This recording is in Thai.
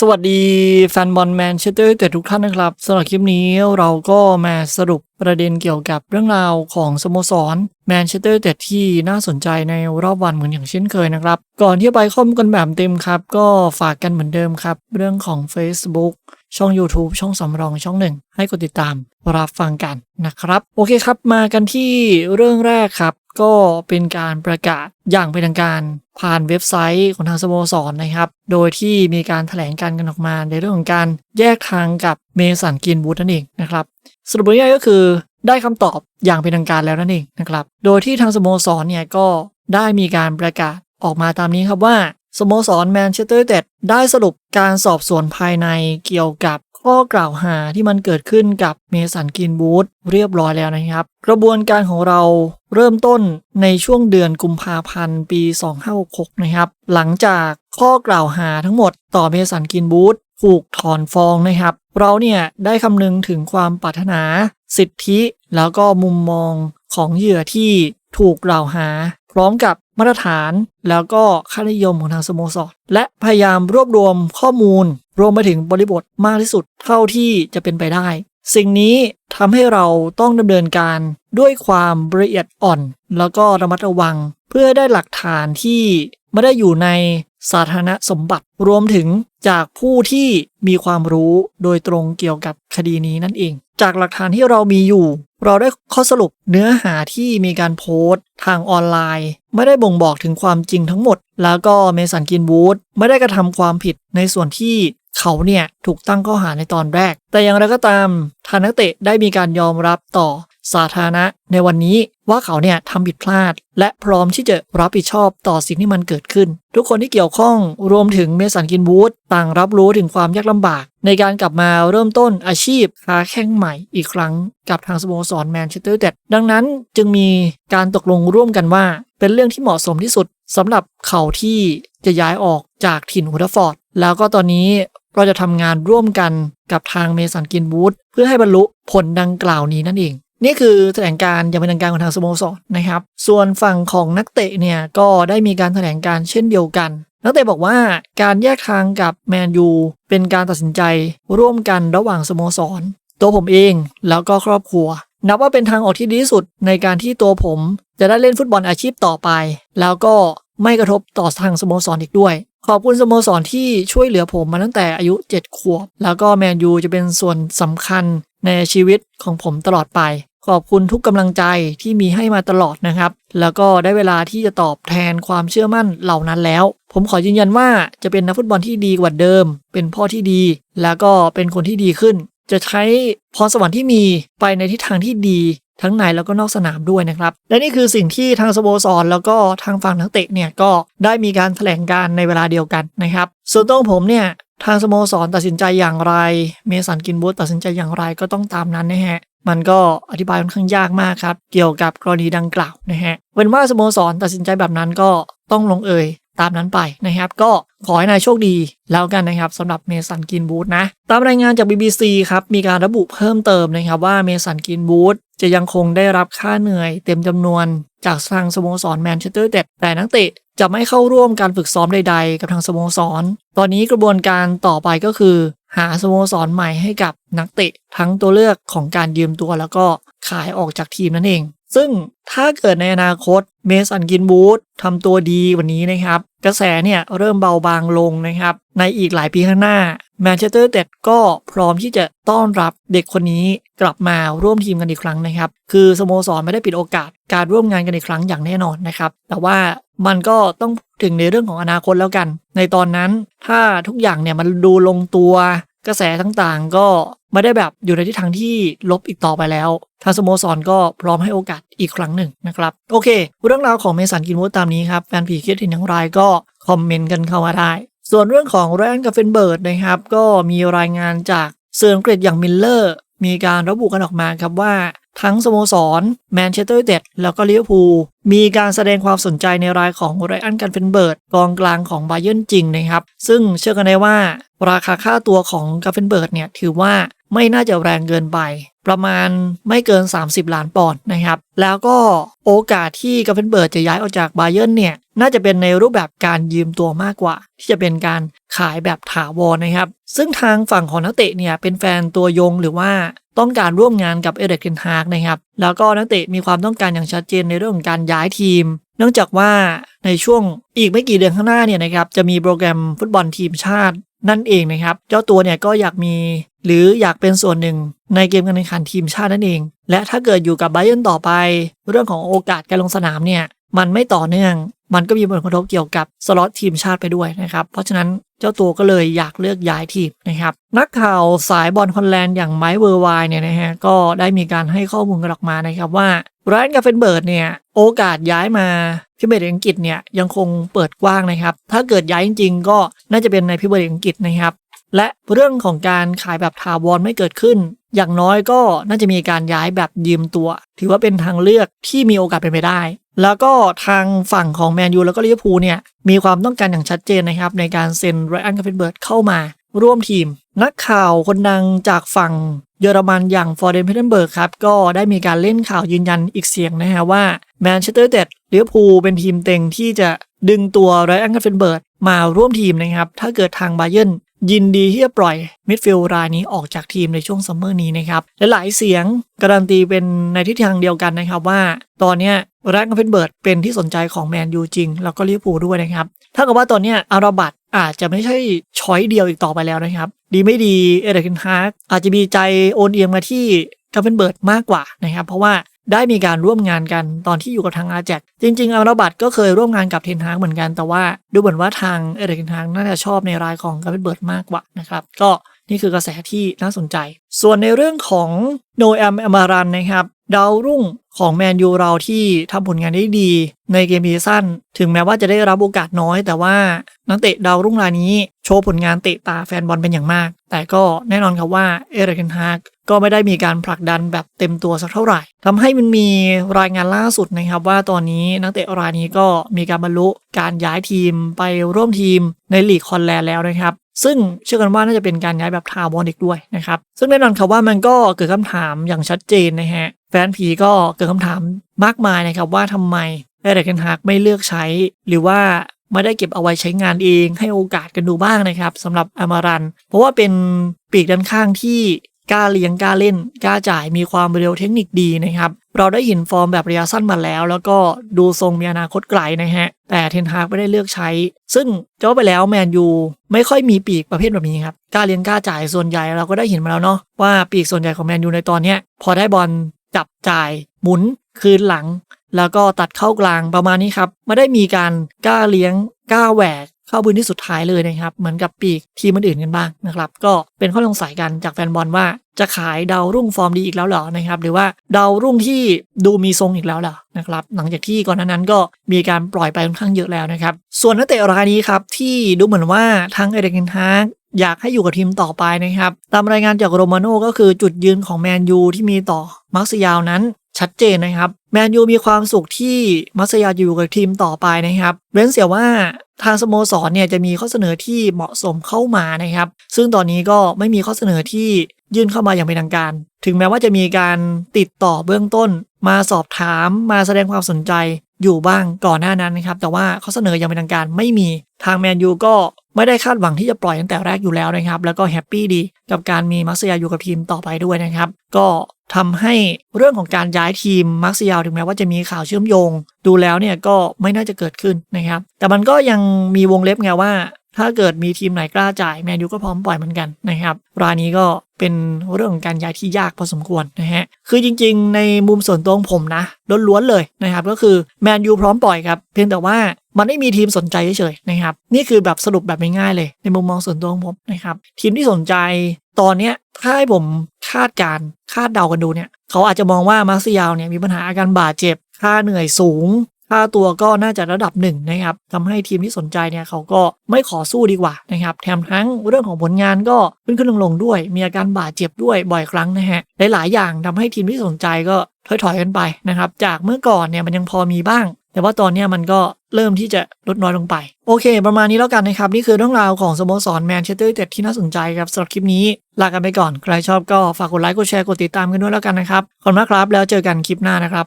สวัสดีแฟนบอลแมนเชสเตอร์แต่ทุกท่านนะครับสำหรับคลิปนี้เราก็มาสรุปประเด็นเกี่ยวกับเรื่องราวของสโมสรแมนเชสเตอร์แต่ที่น่าสนใจในรอบวันเหมือนอย่างเช่นเคยนะครับ ก่อนที่ไปข้อมูลกันแบบเต็มครับ ก็ฝากกันเหมือนเดิมครับ เรื่องของ Facebook ช่อง YouTube ช่องสำรองช่องหนึ่งให้กดติดตามรับฟังกันนะครับ โอเคครับมากันที่เรื่องแรกครับ ก็เป็นการประกาศอย่างเป็นทางการ ผ่านเว็บไซต์ของทางสโมสรนะครับ โดยที่มีการถแถลงการกันออกมาในเรื่องของการแยกทางกับเมสันกินบูธนั่นเองนะครับสรุปง่ายๆก็คือได้คำตอบอย่างเป็นทางการแล้วนั่นเองนะครับ โดยที่ทางสโมสรเนี่ยก็ได้มีการประกาศออกมาตามนี้ครับว่าสโมสรแมนเชสเตอร์ยูไนเต็ดได้สรุปการสอบสวนภายในเกี่ยวกับ ข้อกล่าวหาที่มันเกิดขึ้นกับเมสันกินบูธเรียบร้อยแล้วนะครับ กระบวนการของเราเริ่มต้นในช่วงเดือนกุมภาพันธ์ปี 2566 นะครับ หลังจากข้อกล่าวหาทั้งหมดต่อเมสันกินบูธถูกถอนฟ้องนะครับ เราเนี่ยได้คำนึงถึงความปรารถนา สิทธิ แล้วก็มุมมองของเหยื่อที่ถูกกล่าวหา พร้อมกับ มาตรฐาน แล้วก็ค่านิยมของทางสโมสร และพยายามรวบรวมข้อมูล รวมไปถึงบริบทมากที่สุดเท่าที่จะเป็นไปได้ สิ่งนี้ทำให้เราต้องดำเนินการด้วยความละเอียดอ่อน แล้วก็ระมัดระวัง เพื่อได้หลักฐานที่ไม่ได้อยู่ในสาธารณสมบัติรวมถึงจากผู้ที่มีความรู้โดยตรงเกี่ยวกับคดีนี้นั่นเอง จากหลักฐานที่เรามีอยู่ เราได้ข้อสรุปเนื้อหาที่มีการโพสต์ทางออนไลน์ ไม่ได้บ่งบอกถึงความจริงทั้งหมด แล้วก็เมสันกินวูดไม่ได้กระทำความผิดในส่วนที่ เขาเนี่ยถูกตั้งข้อหาในตอนแรก แต่อย่างไรก็ตามทางนักเตะได้มีการยอมรับต่อสาธารณะในวันนี้ว่าเขาเนี่ยทำผิดพลาด และพร้อมที่จะรับผิดชอบต่อสิ่งที่มันเกิดขึ้น ทุกคนที่เกี่ยวข้องรวมถึงเมสันกินวูดต่างรับรู้ถึงความยากลำบาก ในการกลับมาเริ่มต้นอาชีพค้าแข่งใหม่อีกครั้งกับทางสโมสรแมนเชสเตอร์ยูไนเต็ดดังนั้นจึงมีการตกลงร่วมกันว่า เป็นเรื่องที่เหมาะสมที่สุดสำหรับเขาที่จะย้ายออกจากถิ่นฮูดฟอร์ดแล้วก็ตอนนี้ เราจะทำงานร่วมกันกับทางเมสันกินวูดเพื่อให้บรรลุผลดังกล่าวนี้นั่นเอง นี่คือแถลงการอย่างเป็นทางการของทางสโมสรนะครับ ส่วนฝั่งของนักเตะเนี่ยก็ได้มีการแถลงการเช่นเดียวกัน นักเตะบอกว่าการแยกทางกับแมนยูเป็นการตัดสินใจร่วมกันระหว่างสโมสร ตัวผมเองแล้วก็ครอบครัว นับว่าเป็นทางออกที่ดีที่สุดในการที่ตัวผมจะได้เล่นฟุตบอลอาชีพต่อไป แล้วก็ ไม่กระทบต่อทางสโมสรอีกด้วย ขอบคุณสโมสรที่ช่วยเหลือผมมาตั้งแต่อายุ 7 ขวบ แล้วก็แมนยูจะเป็นส่วนสำคัญในชีวิตของผมตลอดไป ขอบคุณทุกกำลังใจที่มีให้มาตลอดนะครับ แล้วก็ได้เวลาที่จะตอบแทนความเชื่อมั่นเหล่านั้นแล้ว ผมขอยืนยันว่าจะเป็นนักฟุตบอลที่ดีกว่าเดิม เป็นพ่อที่ดี แล้วก็เป็นคนที่ดีขึ้น จะใช้พรสวรรค์ที่มีไปในทิศทางที่ดี ทั้งในแล้วก็นอกสนามด้วยนะครับ และนี่คือสิ่งที่ทางสโมสรแล้วก็ทางฝั่งนักเตะเนี่ยก็ได้มีการแถลงการในเวลาเดียวกันนะครับ ส่วนตัวผมเนี่ยทางสโมสรตัดสินใจอย่างไร เมสันกินบูธตัดสินใจอย่างไรก็ต้องตามนั้นนะฮะมันก็อธิบายค่อนข้างยากมากครับ เกี่ยวกับกรณีดังกล่าวนะฮะเป็นว่าสโมสรตัดสินใจแบบนั้นก็ต้องลงเอย ตามนั้นไปนะครับ ก็ขอให้นายโชคดีแล้วกันนะครับสำหรับเมสันกินบูธนะ ตามรายงานจาก BBC ครับมีการระบุเพิ่มเติมนะครับว่าเมสันกินบูธจะยังคงได้รับค่าเหนื่อยเต็มจำนวนจากทางสโมสรแมนเชสเตอร์เต็ดแต่นักเตะจะไม่เข้าร่วมการฝึกซ้อมใด ๆ กับทางสโมสร ตอนนี้กระบวนการต่อไปก็คือ หาสโมสรใหม่ให้กับนักเตะทั้งตัวเลือกของการยืมตัวแล้วก็ขายออกจากทีมนั่นเอง ซึ่งถ้าเกิดในอนาคตเมสันกินบูธทำตัวดีวันนี้นะครับ กระแสเนี่ยเริ่มเบาบางลงนะครับ ในอีกหลายปีข้างหน้าแมนเชสเตอร์เต็ดก็พร้อมที่จะต้อนรับเด็กคนนี้กลับมาร่วมทีมกันอีกครั้งนะครับ คือสโมสรไม่ได้ปิดโอกาสการร่วมงานกันอีกครั้งอย่างแน่นอนนะครับ แต่ว่ามันก็ต้องถึงในเรื่องของอนาคตแล้วกัน ในตอนนั้นถ้าทุกอย่างเนี่ยมันดูลงตัว กระแสต่างๆ ก็ไม่ได้แบบอยู่ในทิศทางที่ลบอีกต่อไปแล้ว ทางสโมสรก็พร้อมให้โอกาสอีกครั้งหนึ่งนะครับ โอเค เรื่องราวของเมสันกินวูดตามนี้ครับ แฟนผีคิดเห็นอย่างไรก็คอมเมนต์กันเข้ามาได้ ส่วนเรื่องของแรนกับเฟนเบิร์ดนะครับ ก็มีรายงานจากเซอร์อังกฤษอย่างมิลเลอร์มีการระบุกันออกมาครับว่า ทั้งสโมสรแมนเชสเตอร์ยูไนเต็ดแล้วก็ลิเวอร์พูลมีการแสดงความสนใจในรายของไรอันกันเฟนเบิร์ดกองกลางของบาเยิร์นจริงนะครับ ซึ่งเชื่อกันได้ว่า ราคาค่าตัวของกาเฟนเบิร์ดเนี่ยถือว่าไม่น่าจะแรงเกินไป ประมาณไม่เกิน 30 ล้านปอนด์นะครับ แล้วก็โอกาสที่กาเฟนเบิร์ดจะย้ายออกจากบาเยิร์นเนี่ย น่าจะเป็นในรูปแบบการยืมตัวมากกว่า ที่จะเป็นการขายแบบถาวรนะครับ ซึ่งทางฝั่งของนักเตะเนี่ยเป็นแฟนตัวยงหรือว่าต้องการร่วมงานกับเอเดกเทนฮากนะครับ แล้วก็นักเตะมีความต้องการอย่างชัดเจนในเรื่องของการย้ายทีม เนื่องจากว่าในช่วงอีกไม่กี่เดือนข้างหน้าเนี่ยนะครับจะมีโปรแกรมฟุตบอลทีมชาตินั่นเองนะครับ เจ้าตัวเนี่ยก็อยากมี หรืออยากเป็นส่วนหนึ่งในเกมการแข่งขันทีมชาตินั่นเอง และถ้าเกิดอยู่กับไบเยร์นต่อไป เรื่องของโอกาสการลงสนามเนี่ยมันไม่ต่อเนื่อง มันก็มีผลกระทบเกี่ยวกับสล็อตทีมชาติไปด้วยนะครับ เพราะฉะนั้นเจ้าตัวก็เลยอยากเลือกย้ายทีมนะครับ นักข่าวสายบอลคอนแลนด์อย่างไมค์เวอร์ไวเนี่ยนะฮะก็ได้มีการให้ข้อมูลกันออกมานะครับว่าไรอันกาเฟนเบิร์ดเนี่ยโอกาสย้ายมาพิเบร์อังกฤษเนี่ยยังคงเปิดกว้างนะครับ ถ้าเกิดย้ายจริงๆ ก็น่าจะเป็นในพิเบร์อังกฤษนะครับ และเรื่องของการขายแบบถาวรไม่เกิดขึ้น อย่างน้อยก็น่าจะมีการย้ายแบบยืมตัว ถือว่าเป็นทางเลือกที่มีโอกาสเป็นไปได้ แล้วก็ทางฝั่งของแมนยูแล้วก็ลิเวอร์พูลเนี่ยมีความต้องการอย่างชัดเจนนะครับ ในการเซ็นไรอันกาเฟนเบิร์ดเข้ามาร่วมทีม นักข่าวคนดังจากฝั่งเยอรมันอย่างฟอร์เดนเพเทนเบิร์กครับ ก็ได้มีการเล่นข่าวยืนยันอีกเสียงนะฮะว่าแมนเชสเตอร์เต็ดลิเวอร์พูลเป็นทีมเต็งที่จะดึงตัวไรอันกาเฟนเบิร์ดมาร่วมทีมนะครับ ถ้าเกิดทางบาเยร์น ยินดีที่จะปล่อยมิดฟิลด์รายนี้ออกจากทีมในช่วงซัมเมอร์นี้นะครับและหลายเสียงการันตีเป็นในทิศทางเดียวกันนะครับว่า ตอนนี้แรกกาเฟนเบิร์ดเป็นที่สนใจของแมนยูจริง แล้วก็ลิเวอร์พูลด้วยนะครับถ้ากับว่าตอนนี้อาราบัตอาจจะไม่ใช่ช้อยเดียวอีกต่อไปแล้วนะครับ ดีไม่ดีเอเดกินฮาร์กอาจจะมีใจโอนเอียงมาที่กาเฟนเบิร์ดมากกว่านะครับ เพราะว่า ได้มีการร่วมงานกันตอนที่อยู่กับทางอาแจกจริงๆอาราบัตก็เคยร่วมงานกับเทนฮากเหมือนกันแต่ว่าดูเหมือนว่าทางเอเดกินฮากน่าจะชอบในรายของกาเฟนเบิร์ดมากกว่านะครับก็นี่คือกระแสที่น่าสนใจ ส่วนในเรื่องของโนแอมอมารันนะครับดาวรุ่งของแมนยูเราที่ทำผลงานได้ดีในเกมซีซั่นถึงแม้ว่าจะได้รับโอกาสน้อย แต่ว่านักเตะดาวรุ่งรายนี้ โชว์ผลงานเตะตาแฟนบอลเป็นอย่างมาก แต่ก็แน่นอนครับว่าเอเรกันฮาก ก็ไม่ได้มีการผลักดันแบบเต็มตัวสักเท่าไหร่ทำให้มันมีรายงานล่าสุดนะครับ ว่าตอนนี้นักเตะรายนี้ก็มีการบรรลุการย้ายทีมไปร่วมทีมในลีกคอนแลนด์แล้วนะครับ ซึ่งเชื่อกันว่าน่าจะเป็นการย้ายแบบทาวอนอีกด้วยนะครับ ซึ่งแน่นอนครับว่ามันก็เกิดคำถามอย่างชัดเจนนะฮะแฟนผีก็เกิดคำถามมากมายนะครับว่าทำไมเอเดนฮากไม่เลือกใช้ หรือว่าไม่ได้เก็บเอาไว้ใช้งานเองให้โอกาสกันดูบ้างนะครับสำหรับอมารัน เพราะว่าเป็นปีกด้านข้างที่ กล้าเลี้ยงกล้าเล่นกล้าจ่ายมีความเร็วเทคนิคดีนะครับ เราได้เห็นฟอร์มแบบระยะสั้นมาแล้ว แล้วก็ดูทรงมีอนาคตไกลนะฮะ แต่เทนฮากไม่ได้เลือกใช้ ซึ่งจะว่าไปแล้วแมนยูไม่ค่อยมีปีกประเภทแบบนี้ครับกล้าเลี้ยงกล้าจ่ายส่วนใหญ่เราก็ได้เห็นมาแล้วเนาะว่าปีกส่วนใหญ่ของแมนยูในตอนนี้พอได้บอลจับจ่ายหมุนคืนหลัง แล้วก็ตัดเข้ากลางประมาณนี้ครับไม่ได้มีการกล้าเลี้ยงกล้าแหวก เข้าพื้นที่สุดท้ายเลยนะครับเหมือนกับปีกทีมอื่นกันบ้างนะครับก็เป็นข้อสงสัยกันจากแฟนบอลว่าจะขายดาวรุ่งฟอร์มดีอีกแล้วเหรอนะครับหรือว่าดาวรุ่งที่ดูมีทรงอีกแล้วเหรอนะครับหลังจากที่ก่อนนั้นก็มีการปล่อยไปค่อนข้างเยอะแล้วนะครับส่วนนักเตะรายนี้ครับที่ดูเหมือนว่าทางเอเดนฮากอยากให้อยู่กับทีมต่อไปนะครับ ตามรายงานจากโรมาโน่ก็คือจุดยืนของแมนยูที่มีต่อมาร์ซิยาวนั้นชัดเจนนะครับ แมนยูมีความสุขที่มัสยาอยู่กับทีมต่อไปนะครับเว้นเสียว่าทางสโมสรเนี่ยจะมีข้อเสนอที่เหมาะสมเข้ามานะครับ ซึ่งตอนนี้ก็ไม่มีข้อเสนอที่ยื่นเข้ามาอย่างเป็นทางการ ถึงแม้ว่าจะมีการติดต่อเบื้องต้น มาสอบถามมาแสดงความสนใจอยู่บ้างก่อนหน้านั้นนะครับ แต่ว่าข้อเสนอย่างเป็นทางการไม่มีทางแมนยูก็ไม่ได้คาดหวังที่จะปล่อยตั้งแต่แรกอยู่แล้วนะครับ แล้วก็แฮปปี้ดีกับการมีมัสยาอยู่กับทีมต่อไปด้วยนะครับ ก็ ทำให้เรื่องของการย้ายทีมมาร์คซิยาวถึงแม้ว่าจะมีข่าวเชื่อมโยง ดูแล้วเนี่ยก็ไม่น่าจะเกิดขึ้นนะครับ แต่มันก็ยังมีวงเล็บไงว่า ถ้าเกิดมีทีมไหนกล้าจ่ายแมนยูก็พร้อมปล่อยเหมือนกันนะครับรายนี้ก็เป็นเรื่องของการย้ายที่ยากพอสมควรนะฮะ คือจริงๆ ในมุมส่วนตัวของผมนะล้วนๆเลยนะครับ ก็คือแมนยูพร้อมปล่อยครับ เพียงแต่ว่ามันไม่มีทีมสนใจเฉยๆนะครับ นี่คือแบบสรุปแบบง่ายๆเลย ในมุมมองส่วนตัวของผมนะครับ ทีมที่สนใจตอนเนี้ยถ้าให้ผม คาดการคาดเดากันดูเนี่ย เขาอาจจะมองว่ามาร์ซิยาวเนี่ยมีปัญหาอาการบาดเจ็บ ค่าเหนื่อยสูง ค่าตัวก็น่าจะระดับหนึ่งนะครับทำให้ทีมที่สนใจเนี่ยเขาก็ไม่ขอสู้ดีกว่านะครับ แถมทั้งเรื่องของผลงานก็ขึ้นขึ้นลงลงด้วย มีอาการบาดเจ็บด้วยบ่อยครั้งนะฮะ หลายๆอย่างทำให้ทีมที่สนใจก็ถอยๆกันไปนะครับ จากเมื่อก่อนเนี่ยมันยังพอมีบ้าง แต่ว่าตอนนี้มันก็เริ่มที่จะลดน้อยลงไป โอเค ประมาณนี้แล้วกันนะครับ นี่คือเรื่องราวของสโมสรแมนเชสเตอร์ยูไนเต็ดที่น่าสนใจครับสำหรับคลิปนี้ ลากันไปก่อน ใครชอบก็ฝากกดไลค์กดแชร์กดติดตามกันด้วยแล้วกันนะครับขอบคุณมากครับ แล้วเจอกันคลิปหน้านะครับ